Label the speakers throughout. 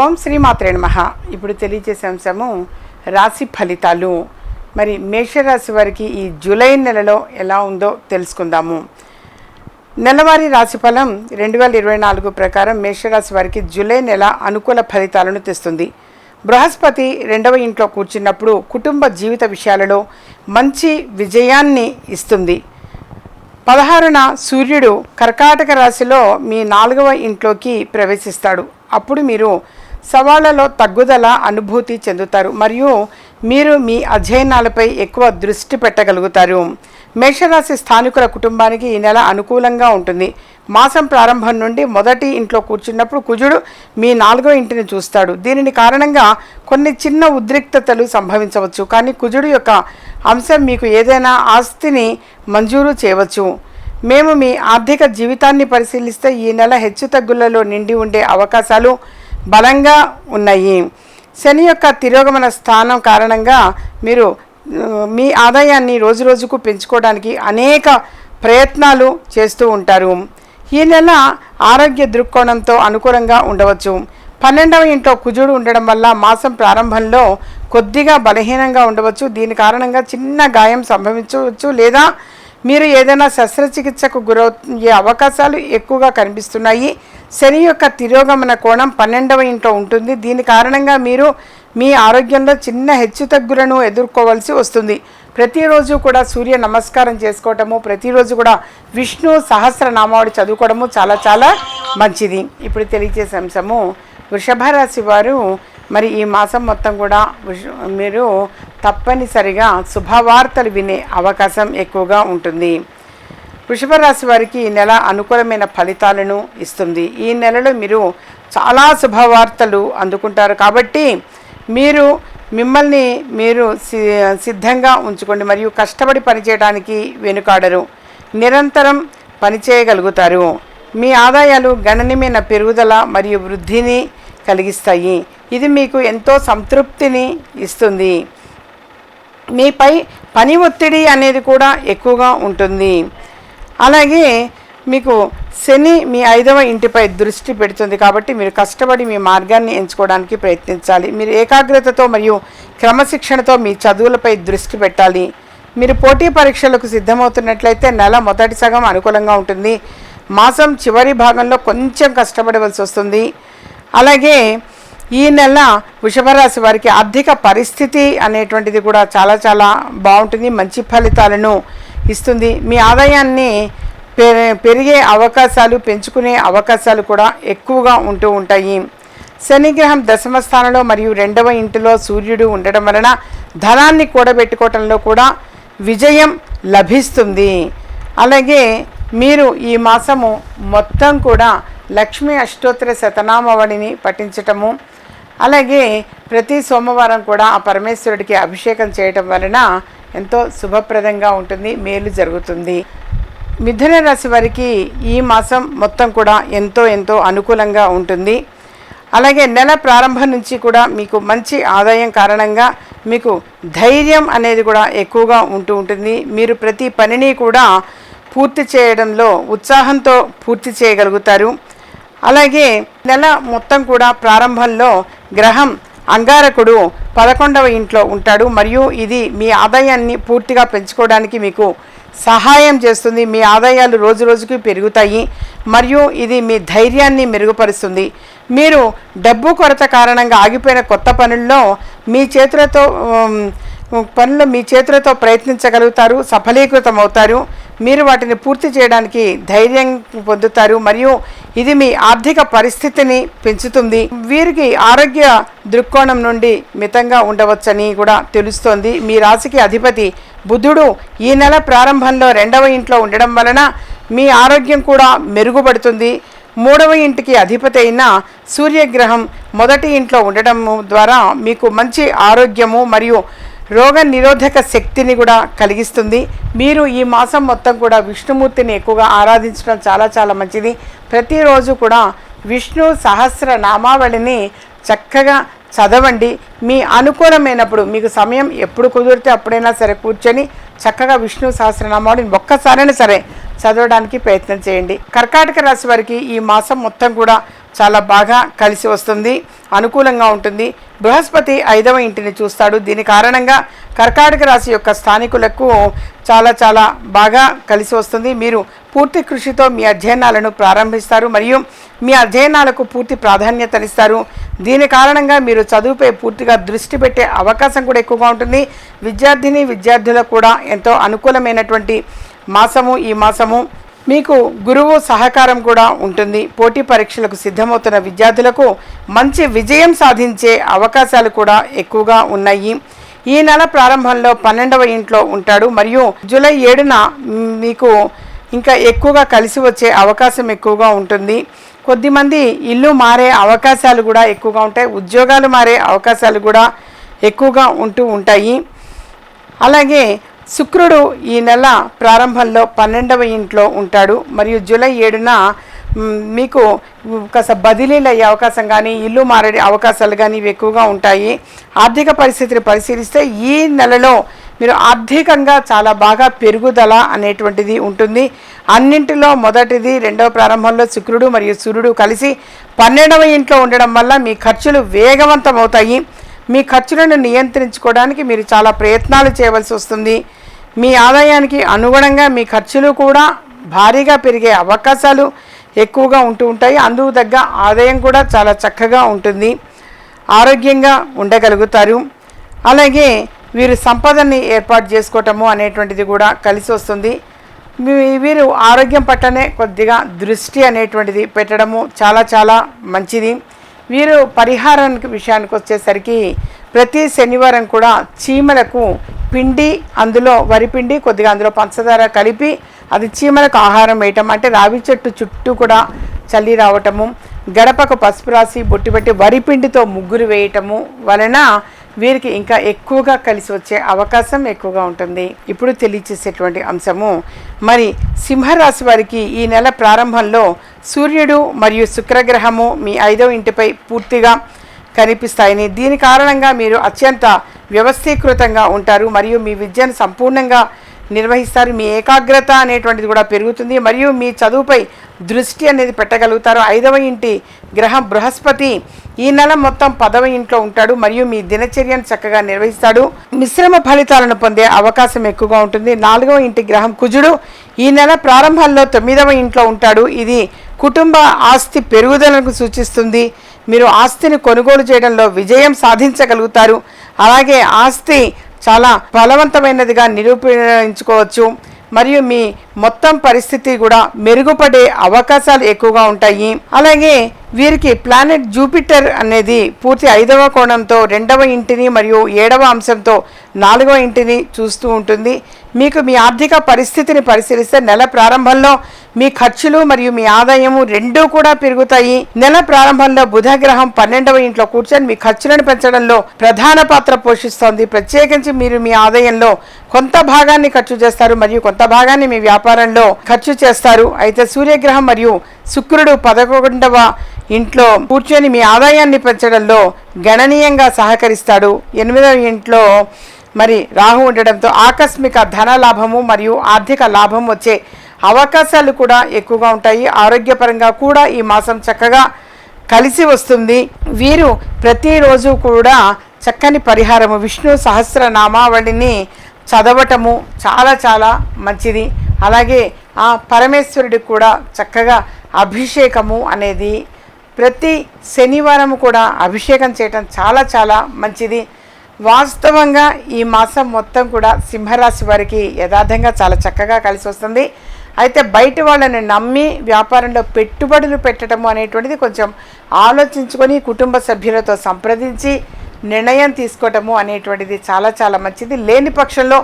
Speaker 1: ఓం శ్రీమాత్రే నమః. ఇప్పుడు తెలియజేసే అంశము రాశి ఫలితాలు. మరి మేషరాశి వారికి ఈ జూలై నెలలో ఎలా ఉందో తెలుసుకుందాము. నెలవారీ రాశిఫలం రెండు వేల ఇరవై నాలుగు ప్రకారం మేషరాశి వారికి జూలై నెల అనుకూల ఫలితాలను తెస్తుంది. బృహస్పతి రెండవ ఇంట్లో కూర్చున్నప్పుడు కుటుంబ జీవిత విషయాలలో మంచి విజయాన్ని ఇస్తుంది. పదహారున సూర్యుడు కర్కాటక రాశిలో మీ నాలుగవ ఇంట్లోకి ప్రవేశిస్తాడు. అప్పుడు మీరు సవాళ్ళలో తగ్గుదల అనుభూతి చెందుతారు మరియు మీరు మీ అధ్యయనాలపై ఎక్కువ దృష్టి పెట్టగలుగుతారు. మేషరాశి స్థానికుల కుటుంబానికి ఈ నెల అనుకూలంగా ఉంటుంది. మాసం ప్రారంభం నుండి మొదటి ఇంట్లో కూర్చున్నప్పుడు కుజుడు మీ నాలుగో ఇంటిని చూస్తాడు. దీనిని కారణంగా కొన్ని చిన్న ఉద్రిక్తతలు సంభవించవచ్చు. కానీ కుజుడు యొక్క అంశం మీకు ఏదైనా ఆస్తిని మంజూరు చేయవచ్చు. మేము మీ ఆర్థిక జీవితాన్ని పరిశీలిస్తే ఈ నెల హెచ్చుతగ్గులలో నిండి ఉండే అవకాశాలు బలంగా ఉన్నాయి. శని యొక్క తిరోగమన స్థానం కారణంగా మీరు మీ ఆదాయాన్ని రోజు రోజుకు పెంచుకోవడానికి అనేక ప్రయత్నాలు చేస్తూ ఉంటారు. ఈ నెల ఆరోగ్య దృక్కోణంతో అనుకూలంగా ఉండవచ్చు. పన్నెండవ ఇంట్లో కుజుడు ఉండడం వల్ల మాసం ప్రారంభంలో కొద్దిగా బలహీనంగా ఉండవచ్చు. దీని కారణంగా చిన్న గాయం సంభవించవచ్చు లేదా మీరు ఏదైనా శస్త్రచికిత్సకు గురయ్యే అవకాశాలు ఎక్కువగా కనిపిస్తున్నాయి. శని యొక్క తిరోగమన కోణం పన్నెండవ ఇంట్లో ఉంటుంది. దీని కారణంగా మీరు మీ ఆరోగ్యంలో చిన్న హెచ్చుతగ్గులను ఎదుర్కోవాల్సి వస్తుంది. ప్రతిరోజు కూడా సూర్య నమస్కారం చేసుకోవటము ప్రతిరోజు కూడా విష్ణు సహస్రనామావళి చదువుకోవడము చాలా చాలా మంచిది. ఇప్పుడు తెలియజేసే అంశము వృషభ రాశి వారు మరి ఈ మాసం మొత్తం కూడా మీరు తప్పనిసరిగా శుభవార్తలు వినే అవకాశం ఎక్కువగా ఉంటుంది. వృషభ రాశి వారికి ఈ నెల అనుకూలమైన ఫలితాలను ఇస్తుంది. ఈ నెలలో మీరు చాలా శుభవార్తలు అందుకుంటారు. కాబట్టి మీరు మిమ్మల్ని మీరు సి- సిద్ధంగా ఉంచుకోండి. మరియు కష్టపడి పనిచేయడానికి వెనుకాడరు. నిరంతరం పనిచేయగలుగుతారు. మీ ఆదాయాలు గణనీయమైన పెరుగుదల మరియు వృద్ధిని కలిగిస్తాయి. ఇది మీకు ఎంతో సంతృప్తిని ఇస్తుంది. మీపై పని ఒత్తిడి అనేది కూడా ఎక్కువగా ఉంటుంది. అలాగే మీకు శని మీ ఐదవ ఇంటిపై దృష్టి పెడుతుంది కాబట్టి మీరు కష్టపడి మీ మార్గాన్ని ఎంచుకోవడానికి ప్రయత్నించాలి. మీరు ఏకాగ్రతతో మరియు క్రమశిక్షణతో మీ చదువులపై దృష్టి పెట్టాలి. మీరు పోటీ పరీక్షలకు సిద్ధమవుతున్నట్లయితే నెల మొదటి సగం అనుకూలంగా ఉంటుంది. మాసం చివరి భాగంలో కొంచెం కష్టపడవలసి వస్తుంది. అలాగే ఈ నెల వృషభరాశి వారికి ఆర్థిక పరిస్థితి అనేటువంటిది కూడా చాలా చాలా బాగుంటుంది మంచి ఫలితాలను ఇస్తుంది. మీ ఆదాయాన్ని పె- పెరిగే అవకాశాలు పెంచుకునే అవకాశాలు కూడా ఎక్కువగా ఉంటూ ఉంటాయి. శనిగ్రహం దశమ స్థానంలో మరియు రెండవ ఇంటిలో సూర్యుడు ఉండడం వలన ధనాన్ని కూడబెట్టుకోవటంలో కూడా విజయం లభిస్తుంది. అలాగే మీరు ఈ మాసము మొత్తం కూడా లక్ష్మీ అష్టోత్తర శతనామవళిని పఠించటము అలాగే ప్రతి సోమవారం కూడా ఆ పరమేశ్వరుడికి అభిషేకం చేయటం వలన ఎంతో శుభప్రదంగా ఉంటుంది మేలు జరుగుతుంది. మిథున రాశి వారికి ఈ మాసం మొత్తం కూడా ఎంతో ఎంతో అనుకూలంగా ఉంటుంది. అలాగే నెల ప్రారంభం నుంచి కూడా మీకు మంచి ఆదాయం కారణంగా మీకు ధైర్యం అనేది కూడా ఎక్కువగా ఉంటూ ఉంటుంది. మీరు ప్రతి పనిని కూడా పూర్తి చేయడంలో ఉత్సాహంతో పూర్తి చేయగలుగుతారు. అలాగే నెల మొత్తం కూడా ప్రారంభంలో గ్రహం అంగారకుడు పదకొండవ ఇంట్లో ఉంటాడు. మరియు ఇది మీ ఆదాయాన్ని పూర్తిగా పెంచుకోవడానికి మీకు సహాయం చేస్తుంది. మీ ఆదాయాలు రోజు రోజుకి పెరుగుతాయి. మరియు ఇది మీ ధైర్యాన్ని మెరుగుపరుస్తుంది. మీరు డబ్బు కొరత కారణంగా ఆగిపోయిన కొత్త పనుల్లో మీ చేతులతో పనులు మీ చేతులతో ప్రయత్నించగలుగుతారు సఫలీకృతం అవుతారు మీరు వాటిని పూర్తి చేయడానికి ధైర్యం పొందుతారు మరియు ఇది మీ ఆర్థిక పరిస్థితిని పెంచుతుంది. వీరికి ఆరోగ్య దృక్కోణం నుండి మితంగా ఉండవచ్చని కూడా తెలుస్తోంది. మీ రాశికి అధిపతి బుధుడు ఈ నెల ప్రారంభంలో రెండవ ఇంట్లో ఉండడం వలన మీ ఆరోగ్యం కూడా మెరుగుపడుతుంది. మూడవ ఇంటికి అధిపతి అయిన సూర్యగ్రహం మొదటి ఇంట్లో ఉండడం ద్వారా మీకు మంచి ఆరోగ్యము మరియు రోగ నిరోధక శక్తిని కూడా కలిగిస్తుంది. మీరు ఈ మాసం మొత్తం కూడా విష్ణుమూర్తిని ఎక్కువగా ఆరాధించడం చాలా చాలా మంచిది. ప్రతిరోజు కూడా విష్ణు సహస్ర నామావళిని చక్కగా చదవండి. మీ అనుకూలమైనప్పుడు మీకు సమయం ఎప్పుడు కుదిరితే అప్పుడైనా సరే కూర్చొని చక్కగా విష్ణు సహస్రనామావళిని ఒక్కసారైనా సరే చదవడానికి ప్రయత్నం చేయండి. కర్కాటక రాశి వారికి ఈ మాసం మొత్తం కూడా చాలా బాగా కలిసి వస్తుంది. అనుకూలంగా ఉంటుంది. బృహస్పతి ఐదవ ఇంటిని చూస్తాడు. దీని కారణంగా కర్కాటక రాశి యొక్క స్థానికులకు చాలా చాలా బాగా కలిసి వస్తుంది. మీరు పూర్తి కృషితో మీ అధ్యయనాలను ప్రారంభిస్తారు మరియు మీ అధ్యయనాలకు పూర్తి ప్రాధాన్యతనిస్తారు. దీని కారణంగా మీరు చదువుపై పూర్తిగా దృష్టి పెట్టే అవకాశం కూడా ఎక్కువగా ఉంటుంది. విద్యార్థిని విద్యార్థులకు కూడా ఎంతో అనుకూలమైనటువంటి మాసము ఈ మాసము మీకు గురువు సహకారం కూడా ఉంటుంది. పోటీ పరీక్షలకు సిద్ధమవుతున్న విద్యార్థులకు మంచి విజయం సాధించే అవకాశాలు కూడా ఎక్కువగా ఉన్నాయి. ఈ నెల ప్రారంభంలో పన్నెండవ ఇంట్లో ఉంటాడు. మరియు జూలై ఏడున మీకు ఇంకా ఎక్కువగా కలిసి వచ్చే అవకాశం ఎక్కువగా ఉంటుంది. కొద్దిమంది ఇల్లు మారే అవకాశాలు కూడా ఎక్కువగా ఉంటాయి. ఉద్యోగాలు మారే అవకాశాలు కూడా ఎక్కువగా ఉంటూ ఉంటాయి. అలాగే శుక్రుడు ఈ నెల ప్రారంభంలో పన్నెండవ ఇంట్లో ఉంటాడు. మరియు జూలై ఏడున మీకు కాస్త బదిలీలు అయ్యే అవకాశం కానీ ఇల్లు మారే అవకాశాలు కానీ ఇవి ఎక్కువగా ఉంటాయి. ఆర్థిక పరిస్థితిని పరిశీలిస్తే ఈ నెలలో మీరు ఆర్థికంగా చాలా బాగా పెరుగుదల అనేటువంటిది ఉంటుంది. అన్నింటిలో మొదటిది రెండవ ప్రారంభంలో శుక్రుడు మరియు సూర్యుడు కలిసి పన్నెండవ ఇంట్లో ఉండడం వల్ల మీ ఖర్చులు వేగవంతమవుతాయి. మీ ఖర్చులను నియంత్రించుకోవడానికి మీరు చాలా ప్రయత్నాలు చేయవలసి వస్తుంది. మీ ఆదాయానికి అనుగుణంగా మీ ఖర్చులు కూడా భారీగా పెరిగే అవకాశాలు ఎక్కువగా ఉంటూ ఉంటాయి. అందుకు తగ్గ ఆదాయం కూడా చాలా చక్కగా ఉంటుంది. ఆరోగ్యంగా ఉండగలుగుతారు. అలాగే వీరు సంపదని ఏర్పాటు చేసుకోవటము అనేటువంటిది కూడా కలిసి వస్తుంది. వీరు ఆరోగ్యం పట్లనే కొద్దిగా దృష్టి అనేటువంటిది పెట్టడము చాలా చాలా మంచిది. వీరు పరిహారానికి విషయానికి వచ్చేసరికి ప్రతి శనివారం కూడా చీమలకు పిండి అందులో వరిపిండి కొద్దిగా అందులో పంచదార కలిపి అది చీమలకు ఆహారం వేయటం. అంటే రావి చెట్టు చుట్టూ కూడా చల్లి రావటము గడపకు పసుపు రాసి బొట్టు పెట్టి వరిపిండితో ముగ్గురు వేయటము వలన వీరికి ఇంకా ఎక్కువగా కలిసి వచ్చే అవకాశం ఎక్కువగా ఉంటుంది. ఇప్పుడు తెలియచేసేటువంటి అంశము మరి సింహరాశి వారికి ఈ నెల ప్రారంభంలో సూర్యుడు మరియు శుక్రగ్రహము మీ ఐదవ ఇంటిపై పూర్తిగా కనిపిస్తాయని దీని కారణంగా మీరు అత్యంత వ్యవస్థీకృతంగా ఉంటారు. మరియు మీ విద్యను సంపూర్ణంగా నిర్వహిస్తారు. మీ ఏకాగ్రత అనేటువంటిది కూడా పెరుగుతుంది. మరియు మీ చదువుపై దృష్టి అనేది పెట్టగలుగుతారు. ఐదవ ఇంటి గ్రహం బృహస్పతి. ఈ నెల మొత్తం పదవ ఇంట్లో ఉంటాడు. మరియు మీ దినచర్యను చక్కగా నిర్వహిస్తాడు. మిశ్రమ ఫలితాలను పొందే అవకాశం ఎక్కువగా ఉంటుంది. నాలుగవ ఇంటి గ్రహం కుజుడు. ఈ నెల ప్రారంభంలో తొమ్మిదవ ఇంట్లో ఉంటాడు. ఇది కుటుంబ ఆస్తి పెరుగుదలకు సూచిస్తుంది. మీరు ఆస్తిని కొనుగోలు చేయడంలో విజయం సాధించగలుగుతారు. అలాగే ఆస్తి చాలా బలవంతమైనదిగా నిరూపించుకోవచ్చు. మరియు మీ మొత్తం పరిస్థితి కూడా మెరుగుపడే అవకాశాలు ఎక్కువగా ఉంటాయి. అలాగే వీరికి ప్లానెట్ జూపిటర్ అనేది పూర్తి ఐదవ కోణంతో రెండవ ఇంటిని మరియు ఏడవ అంశంతో నాలుగవ ఇంటిని చూస్తూ ఉంటుంది. మీకు మీ ఆర్థిక పరిస్థితిని పరిశీలిస్తే నెల ప్రారంభంలో మీ ఖర్చులు మరియు మీ ఆదాయము రెండూ కూడా పెరుగుతాయి. నెల ప్రారంభంలో బుధ గ్రహం పన్నెండవ ఇంట్లో కూర్చొని మీ ఖర్చులను పెంచడంలో ప్రధాన పాత్ర పోషిస్తోంది. ప్రత్యేకించి మీరు మీ ఆదాయంలో కొంత భాగాన్ని ఖర్చు చేస్తారు మరియు కొంత భాగాన్ని మీ వ్యాపారంలో ఖర్చు చేస్తారు. అయితే సూర్యగ్రహం మరియు శుక్రుడు పదకొండవ ఇంట్లో కూర్చొని మీ ఆదాయాన్ని పెంచడంలో గణనీయంగా సహకరిస్తాడు. ఎనిమిదవ ఇంట్లో మరి రాహు ఉండడంతో ఆకస్మిక ధన లాభము మరియు ఆర్థిక లాభం వచ్చే అవకాశాలు కూడా ఎక్కువగా ఉంటాయి. ఆరోగ్యపరంగా కూడా ఈ మాసం చక్కగా కలిసి వస్తుంది. వీరు ప్రతిరోజు కూడా చక్కని పరిహారము విష్ణు సహస్రనామావళిని చదవటము చాలా చాలా మంచిది. అలాగే ఆ పరమేశ్వరుడికి కూడా చక్కగా అభిషేకము అనేది ప్రతి శనివారం కూడా అభిషేకం చేయటం చాలా చాలా మంచిది. వాస్తవంగా ఈ మాసం మొత్తం కూడా సింహరాశి వారికి యథార్థంగా చాలా చక్కగా కలిసి వస్తుంది. అయితే బయట వాళ్ళని నమ్మి వ్యాపారంలో పెట్టుబడులు పెట్టడము అనేటువంటిది కొంచెం ఆలోచించుకొని కుటుంబ సభ్యులతో సంప్రదించి నిర్ణయం తీసుకోవటము అనేటువంటిది చాలా చాలా మంచిది. లేని పక్షంలో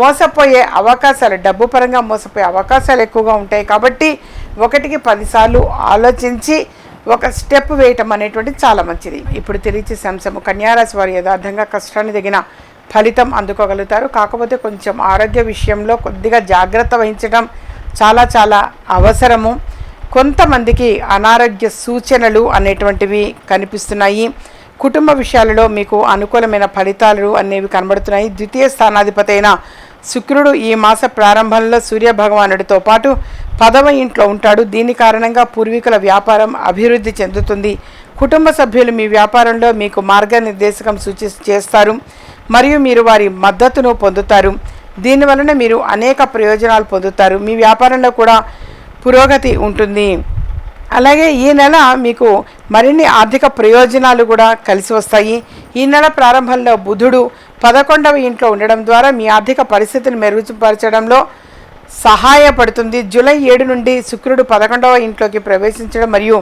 Speaker 1: మోసపోయే అవకాశాలు డబ్బు పరంగా మోసపోయే అవకాశాలు ఎక్కువగా ఉంటాయి కాబట్టి ఒకటికి పదిసార్లు ఆలోచించి ఒక స్టెప్ వేయటం అనేటువంటిది చాలా మంచిది. ఇప్పుడు తిరిగి శంసం కన్యారాశి వారు యథార్థంగా కష్టాన్ని తగిన ఫలితం అందుకోగలుగుతారు. కాకపోతే కొంచెం ఆరోగ్య విషయంలో కొద్దిగా జాగ్రత్త వహించడం చాలా చాలా అవసరము. కొంతమందికి అనారోగ్య సూచనలు అనేటువంటివి కనిపిస్తున్నాయి. కుటుంబ విషయాలలో మీకు అనుకూలమైన ఫలితాలు అనేవి కనబడుతున్నాయి. ద్వితీయ స్థానాధిపతి అయిన శుక్రుడు ఈ మాస ప్రారంభంలో సూర్య భగవానుడితో పాటు పదవ ఇంట్లో ఉంటాడు. దీని కారణంగా పూర్వీకుల వ్యాపారం అభివృద్ధి చెందుతుంది. కుటుంబ సభ్యులు మీ వ్యాపారంలో మీకు మార్గనిర్దేశకం సూచి చేస్తారు మరియు మీరు వారి మద్దతును పొందుతారు. దీనివలన మీరు అనేక ప్రయోజనాలు పొందుతారు. మీ వ్యాపారంలో కూడా పురోగతి ఉంటుంది. అలాగే ఈ నెల మీకు మరిన్ని ఆర్థిక ప్రయోజనాలు కూడా కలిసి వస్తాయి. ఈ నెల ప్రారంభంలో బుధుడు పదకొండవ ఇంట్లో ఉండడం ద్వారా మీ ఆర్థిక పరిస్థితిని మెరుగుపరచడంలో సహాయపడుతుంది. జూలై ఏడు నుండి శుక్రుడు పదకొండవ ఇంట్లోకి ప్రవేశించడం మరియు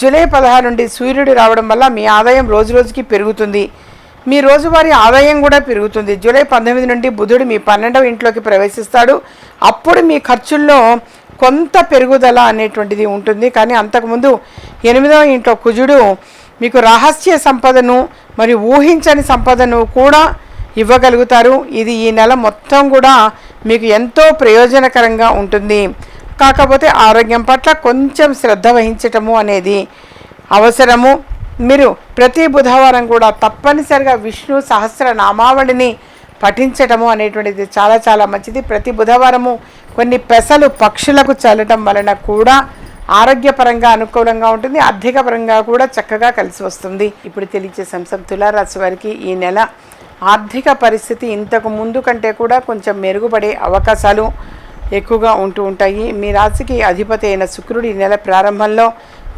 Speaker 1: జూలై పదహారు నుండి సూర్యుడు రావడం వల్ల మీ ఆదాయం రోజు రోజుకి పెరుగుతుంది. మీ రోజువారీ ఆదాయం కూడా పెరుగుతుంది. జూలై పంతొమ్మిది నుండి బుధుడు మీ పన్నెండవ ఇంట్లోకి ప్రవేశిస్తాడు. అప్పుడు మీ ఖర్చుల్లో కొంత పెరుగుదల అనేటువంటిది ఉంటుంది. కానీ అంతకుముందు ఎనిమిదవ ఇంట్లో కుజుడు మీకు రహస్య సంపదను మరియు ఊహించని సంపదను కూడా ఇవ్వగలుగుతారు. ఇది ఈ నెల మొత్తం కూడా మీకు ఎంతో ప్రయోజనకరంగా ఉంటుంది. కాకపోతే ఆరోగ్యం పట్ల కొంచెం శ్రద్ధ వహించటము అనేది అవసరము. మీరు ప్రతి బుధవారం కూడా తప్పనిసరిగా విష్ణు సహస్ర నామావళిని పఠించటము అనేటువంటిది చాలా చాలా మంచిది. ప్రతి బుధవారము కొన్ని పెసలు పక్షులకు చల్లటం వలన కూడా ఆరోగ్యపరంగా అనుకూలంగా ఉంటుంది. ఆర్థికపరంగా కూడా చక్కగా కలిసి వస్తుంది. ఇప్పుడు తెలియచేసే అంశం తులారాశి వారికి ఈ నెల ఆర్థిక పరిస్థితి ఇంతకు ముందు కంటే కూడా కొంచెం మెరుగుపడే అవకాశాలు ఎక్కువగా ఉంటూ ఉంటాయి. మీ రాశికి అధిపతి అయిన శుక్రుడు ఈ నెల ప్రారంభంలో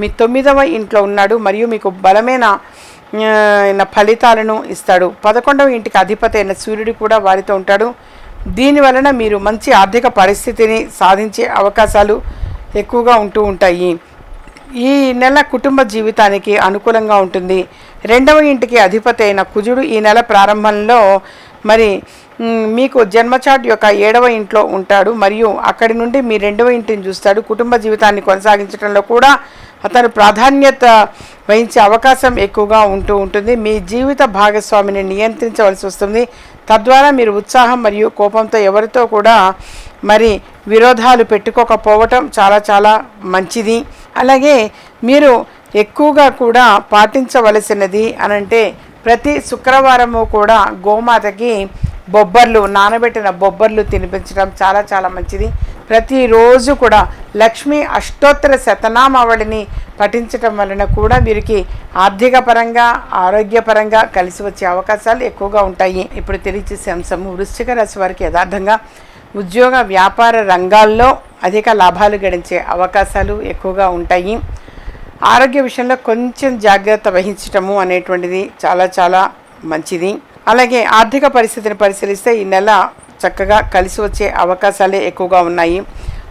Speaker 1: మీ తొమ్మిదవ ఇంట్లో ఉన్నాడు మరియు మీకు బలమైన ఫలితాలను ఇస్తాడు. పదకొండవ ఇంటికి అధిపతి అయిన సూర్యుడు కూడా వారితో ఉంటాడు. దీని వలన మీరు మంచి ఆర్థిక పరిస్థితిని సాధించే అవకాశాలు ఎక్కువగా ఉంటూ ఉంటాయి. ఈ నెల కుటుంబ జీవితానికి అనుకూలంగా ఉంటుంది. రెండవ ఇంటికి అధిపతి అయిన కుజుడు ఈ నెల ప్రారంభంలో మరి మీకు జన్మచాట్ యొక్క ఏడవ ఇంట్లో ఉంటాడు. మరియు అక్కడి నుండి మీ రెండవ ఇంటిని చూస్తాడు. కుటుంబ జీవితాన్ని కొనసాగించడంలో కూడా అతను ప్రాధాన్యత వహించే అవకాశం ఎక్కువగా ఉంటూ ఉంటుంది. మీ జీవిత భాగస్వామిని నియంత్రించవలసి వస్తుంది. తద్వారా మీరు ఉత్సాహం మరియు కోపంతో ఎవరితో కూడా మరి విరోధాలు పెట్టుకోకపోవటం చాలా చాలా మంచిది. అలాగే మీరు ఎక్కువగా కూడా పాటించవలసినది అనంటే ప్రతి శుక్రవారము కూడా గోమాతకి బొబ్బర్లు నానబెట్టిన బొబ్బర్లు తినిపించడం చాలా చాలా మంచిది. ప్రతిరోజు కూడా లక్ష్మీ అష్టోత్తర శతనామావళిని పఠించటం వలన కూడా వీరికి ఆర్థిక పరంగా ఆరోగ్యపరంగా కలిసి వచ్చే అవకాశాలు ఎక్కువగా ఉంటాయి. ఇప్పుడు తెలియచేసే అంశము వృశ్చిక రాశి వారికి యథార్థంగా ఉద్యోగ వ్యాపార రంగాల్లో అధిక లాభాలు గడించే అవకాశాలు ఎక్కువగా ఉంటాయి. ఆరోగ్య విషయంలో కొంచెం జాగ్రత్త వహించటము అనేటువంటిది చాలా చాలా మంచిది. అలాగే ఆర్థిక పరిస్థితిని పరిశీలిస్తే ఈ నెల చక్కగా కలిసి వచ్చే అవకాశాలే ఎక్కువగా ఉన్నాయి.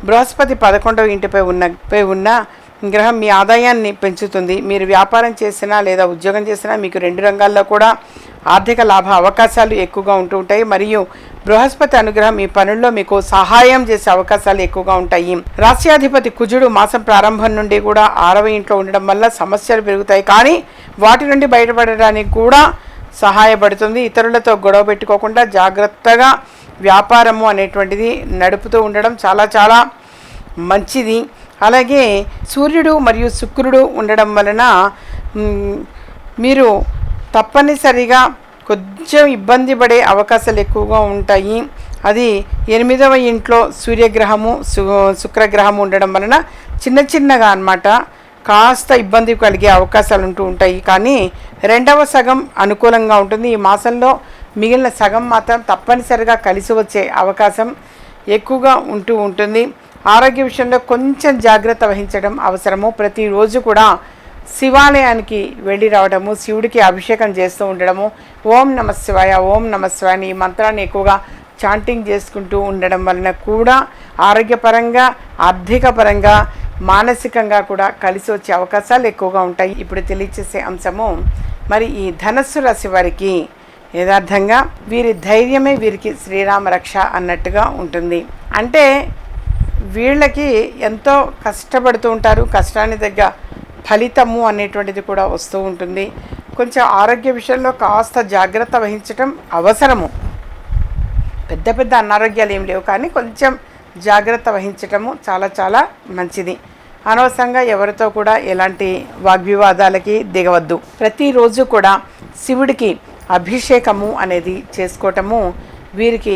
Speaker 1: బృహస్పతి పదకొండవ ఇంటిపై ఉన్న పై ఉన్న గ్రహం మీ ఆదాయాన్ని పెంచుతుంది. మీరు వ్యాపారం చేసినా లేదా ఉద్యోగం చేసినా మీకు రెండు రంగాల్లో కూడా ఆర్థిక లాభ అవకాశాలు ఎక్కువగా ఉంటూ ఉంటాయి. మరియు బృహస్పతి అనుగ్రహం మీ పనుల్లో మీకు సహాయం చేసే అవకాశాలు ఎక్కువగా ఉంటాయి. రాష్ట్రాధిపతి కుజుడు మాసం ప్రారంభం నుండి కూడా ఆరవ ఇంట్లో ఉండడం వల్ల సమస్యలు పెరుగుతాయి. కానీ వాటి నుండి బయటపడడానికి కూడా సహాయపడుతుంది. ఇతరులతో గొడవ పెట్టుకోకుండా జాగ్రత్తగా వ్యాపారము అనేటువంటిది నడుపుతూ ఉండడం చాలా చాలా మంచిది. అలాగే సూర్యుడు మరియు శుక్రుడు ఉండడం వలన మీరు తప్పనిసరిగా కొంచెం ఇబ్బంది పడే అవకాశాలు ఎక్కువగా ఉంటాయి. అది ఎనిమిదవ ఇంట్లో సూర్యగ్రహము శుక్రగ్రహము ఉండడం వలన చిన్న చిన్నగా అన్నమాట. కాస్త ఇబ్బంది కలిగే అవకాశాలు ఉంటూ ఉంటాయి. కానీ రెండవ సగం అనుకూలంగా ఉంటుంది. ఈ మాసంలో మిగిలిన సగం మాత్రం తప్పనిసరిగా కలిసి వచ్చే అవకాశం ఎక్కువగా ఉంటూ ఉంటుంది. ఆరోగ్య విషయంలో కొంచెం జాగ్రత్త వహించడం అవసరము. ప్రతిరోజు కూడా శివాలయానికి వెళ్ళి రావడము శివుడికి అభిషేకం చేస్తూ ఉండడము ఓం నమ శివాయ ఓం నమ శివాయ అని ఈ మంత్రాన్ని ఎక్కువగా చాంటింగ్ చేసుకుంటూ ఉండడం వలన కూడా ఆరోగ్యపరంగా ఆర్థిక పరంగా మానసికంగా కూడా కలిసి వచ్చే అవకాశాలు ఎక్కువగా ఉంటాయి. ఇప్పుడు తెలియచేసే అంశము మరి ఈ ధనస్సు రాశి వారికి యథార్థంగా వీరి ధైర్యమే వీరికి శ్రీరామ రక్ష అన్నట్టుగా ఉంటుంది. అంటే వీళ్ళకి ఎంతో కష్టపడుతూ ఉంటారు కష్టాన్ని దగ్గర ఫలితము అనేటువంటిది కూడా వస్తూ ఉంటుంది. కొంచెం ఆరోగ్య విషయంలో కాస్త జాగ్రత్త వహించటం అవసరము. పెద్ద పెద్ద అనారోగ్యాలు ఏం లేవు కానీ కొంచెం జాగ్రత్త వహించటము చాలా చాలా మంచిది. అనవసరంగా ఎవరితో కూడా ఎలాంటి వాగ్వివాదాలకి దిగవద్దు. ప్రతిరోజు కూడా శివుడికి అభిషేకము అనేది చేసుకోవటము వీరికి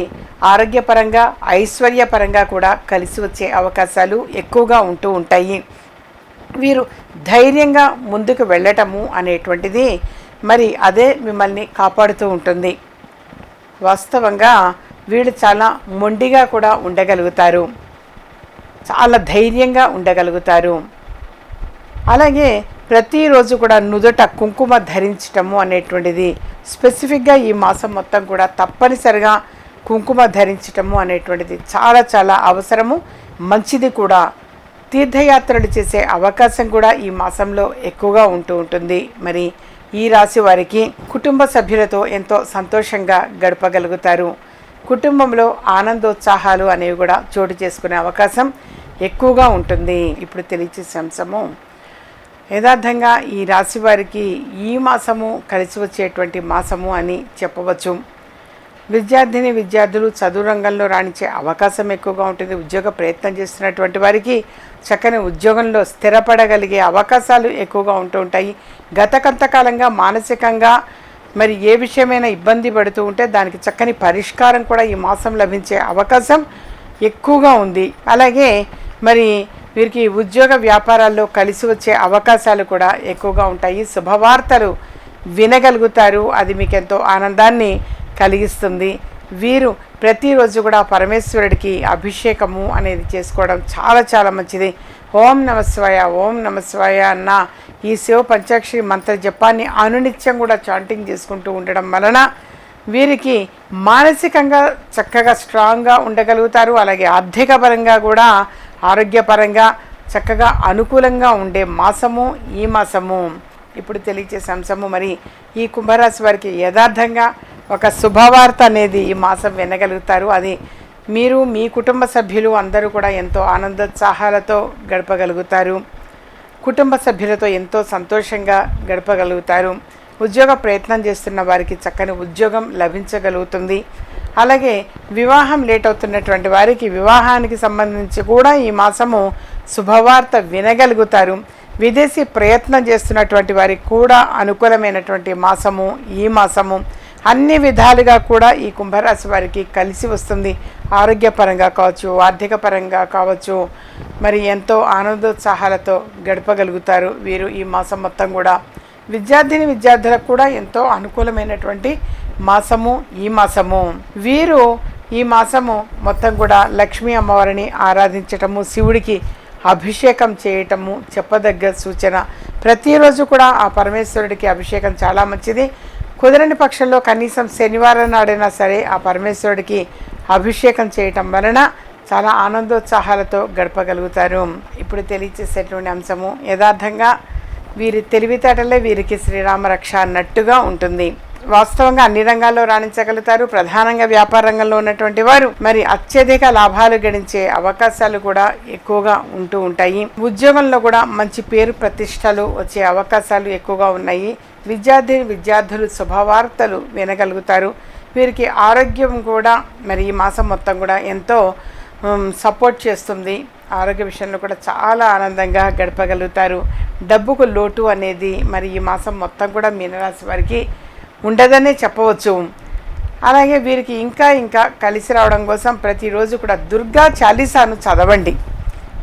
Speaker 1: ఆరోగ్యపరంగా ఐశ్వర్యపరంగా కూడా కలిసి వచ్చే అవకాశాలు ఎక్కువగా ఉంటూ ఉంటాయి. వీరు ధైర్యంగా ముందుకు వెళ్ళటము అనేటువంటిది మరి అదే మిమ్మల్ని కాపాడుతూ ఉంటుంది. వాస్తవంగా వీళ్ళు చాలా మొండిగా కూడా ఉండగలుగుతారు. చాలా ధైర్యంగా ఉండగలుగుతారు. అలాగే ప్రతిరోజు కూడా నుదుట కుంకుమ ధరించటము అనేటువంటిది స్పెసిఫిక్గా ఈ మాసం మొత్తం కూడా తప్పనిసరిగా కుంకుమ ధరించటము అనేటువంటిది చాలా చాలా అవసరము. మంచిది కూడా. తీర్థయాత్రలు చేసే అవకాశం కూడా ఈ మాసంలో ఎక్కువగా ఉంటూ ఉంటుంది. మరి ఈ రాశి వారికి కుటుంబ సభ్యులతో ఎంతో సంతోషంగా గడపగలుగుతారు. కుటుంబంలో ఆనందోత్సాహాలు అనేవి కూడా చోటు చేసుకునే అవకాశం ఎక్కువగా ఉంటుంది. ఇప్పుడు తెలియచేసే అంశము యథార్థంగా ఈ రాశి వారికి ఈ మాసము కలిసి వచ్చేటువంటి మాసము అని చెప్పవచ్చు. విద్యార్థిని విద్యార్థులు చదువు రంగంలో రాణించే అవకాశం ఎక్కువగా ఉంటుంది. ఉద్యోగ ప్రయత్నం చేస్తున్నటువంటి వారికి చక్కని ఉద్యోగంలో స్థిరపడగలిగే అవకాశాలు ఎక్కువగా ఉంటూ ఉంటాయి. గత కొంతకాలంగా మానసికంగా మరి ఏ విషయమైనా ఇబ్బంది పడుతూ ఉంటే దానికి చక్కని పరిష్కారం కూడా ఈ మాసం లభించే అవకాశం ఎక్కువగా ఉంది. అలాగే మరి వీరికి ఉద్యోగ వ్యాపారాల్లో కలిసి వచ్చే అవకాశాలు కూడా ఎక్కువగా ఉంటాయి. శుభవార్తలు వినగలుగుతారు. అది మీకు ఎంతో ఆనందాన్ని కలిగిస్తుంది. వీరు ప్రతిరోజు కూడా పరమేశ్వరుడికి అభిషేకము అనేది చేసుకోవడం చాలా చాలా మంచిది. ఓం నమస్వాయ ఓం నమస్వాయ అన్న ఈ శివ పంచాక్షరి మంత్ర జపాన్ని అనునిత్యం కూడా చాంటింగ్ చేసుకుంటూ ఉండడం వలన వీరికి మానసికంగా చక్కగా స్ట్రాంగ్గా ఉండగలుగుతారు. అలాగే ఆర్థిక పరంగా కూడా ఆరోగ్యపరంగా చక్కగా అనుకూలంగా ఉండే మాసము ఈ మాసము. ఇప్పుడు తెలియచేసే అంశము మరి ఈ కుంభరాశి వారికి యథార్థంగా ఒక శుభవార్త అనేది ఈ మాసం వినగలుగుతారు. అది మీరు మీ కుటుంబ సభ్యులు అందరూ కూడా ఎంతో ఆనందోత్సాహాలతో గడపగలుగుతారు. కుటుంబ సభ్యులతో ఎంతో సంతోషంగా గడపగలుగుతారు. ఉద్యోగ ప్రయత్నం చేస్తున్న వారికి చక్కని ఉద్యోగం లభించగలుగుతుంది. అలాగే వివాహం లేట్ అవుతున్నటువంటి వారికి వివాహానికి సంబంధించి కూడా ఈ మాసము శుభవార్త వినగలుగుతారు. విదేశీ ప్రయత్నం చేస్తున్నటువంటి వారికి కూడా అనుకూలమైనటువంటి మాసము ఈ మాసము అన్ని విధాలుగా కూడా ఈ కుంభరాశి వారికి కలిసి వస్తుంది. ఆరోగ్యపరంగా కావచ్చు ఆర్థిక పరంగా కావచ్చు మరి ఎంతో ఆనందోత్సాహాలతో గడపగలుగుతారు. వీరు ఈ మాసం మొత్తం కూడా విద్యార్థిని విద్యార్థులకు కూడా ఎంతో అనుకూలమైనటువంటి మాసము ఈ మాసము. వీరు ఈ మాసము మొత్తం కూడా లక్ష్మీ అమ్మవారిని ఆరాధించటము శివుడికి అభిషేకం చేయటము చెప్పదగ్గ సూచన. ప్రతిరోజు కూడా ఆ పరమేశ్వరుడికి అభిషేకం చాలా మంచిది. కుదరని పక్షంలో కనీసం శనివారం నాడైనా సరే ఆ పరమేశ్వరుడికి అభిషేకం చేయటం వలన చాలా ఆనందోత్సాహాలతో గడపగలుగుతారు. ఇప్పుడు తెలియచేసేటువంటి అంశము యథార్థంగా వీరి తెలివితేటలే వీరికి శ్రీరామ రక్ష అన్నట్టుగా ఉంటుంది. వాస్తవంగా అన్ని రంగాల్లో రాణించగలుగుతారు. ప్రధానంగా వ్యాపార రంగంలో ఉన్నటువంటి వారు. మరి అత్యధిక లాభాలు గడించే అవకాశాలు కూడా ఎక్కువగా ఉంటూ ఉంటాయి. ఉద్యోగంలో కూడా మంచి పేరు ప్రతిష్టలు వచ్చే అవకాశాలు ఎక్కువగా ఉన్నాయి. విద్యార్థి విద్యార్థులు శుభవార్తలు వినగలుగుతారు. వీరికి ఆరోగ్యం కూడా మరి ఈ మాసం మొత్తం కూడా ఎంతో సపోర్ట్ చేస్తుంది. ఆరోగ్య విషయంలో కూడా చాలా ఆనందంగా గడపగలుగుతారు. డబ్బుకు లోటు అనేది మరి ఈ మాసం మొత్తం కూడా మీనరాశి వారికి ఉండదనే చెప్పవచ్చు. అలాగే వీరికి ఇంకా ఇంకా కలిసి రావడం కోసం ప్రతిరోజు కూడా దుర్గా చాలీసాను చదవండి.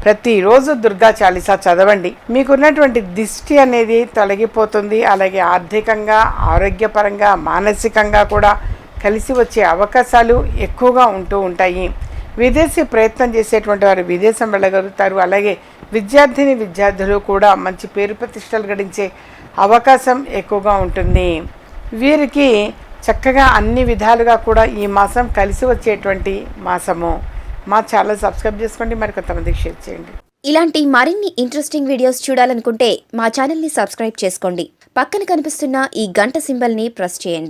Speaker 1: ప్రతిరోజు దుర్గా చాలీసా చదవండి. మీకున్నటువంటి దిష్టి అనేది తొలగిపోతుంది. అలాగే ఆర్థికంగా ఆరోగ్యపరంగా మానసికంగా కూడా కలిసి వచ్చే అవకాశాలు ఎక్కువగా ఉంటూ ఉంటాయి. విదేశీ ప్రయత్నం చేసేటువంటి వారు విదేశం వెళ్ళగలుగుతారు. అలాగే విద్యార్థిని విద్యార్థులు కూడా మంచి పేరు ప్రతిష్టలు గడించే అవకాశం ఎక్కువగా ఉంటుంది. వీరికి చక్కగా అన్ని విధాలుగా కూడా ఈ మాసం కలిసి వచ్చేటువంటి మాసము. మా ఛానల్ సబ్స్క్రైబ్ చేసుకోండి మరి కొంతమందికి షేర్ చేయండి.
Speaker 2: ఇలాంటి మరిన్ని ఇంట్రెస్టింగ్ వీడియోస్ చూడాలనుకుంటే మా ఛానల్ని సబ్స్క్రైబ్ చేసుకోండి. పక్కన కనిపిస్తున్న ఈ గంట సింబల్ని ప్రెస్ చేయండి.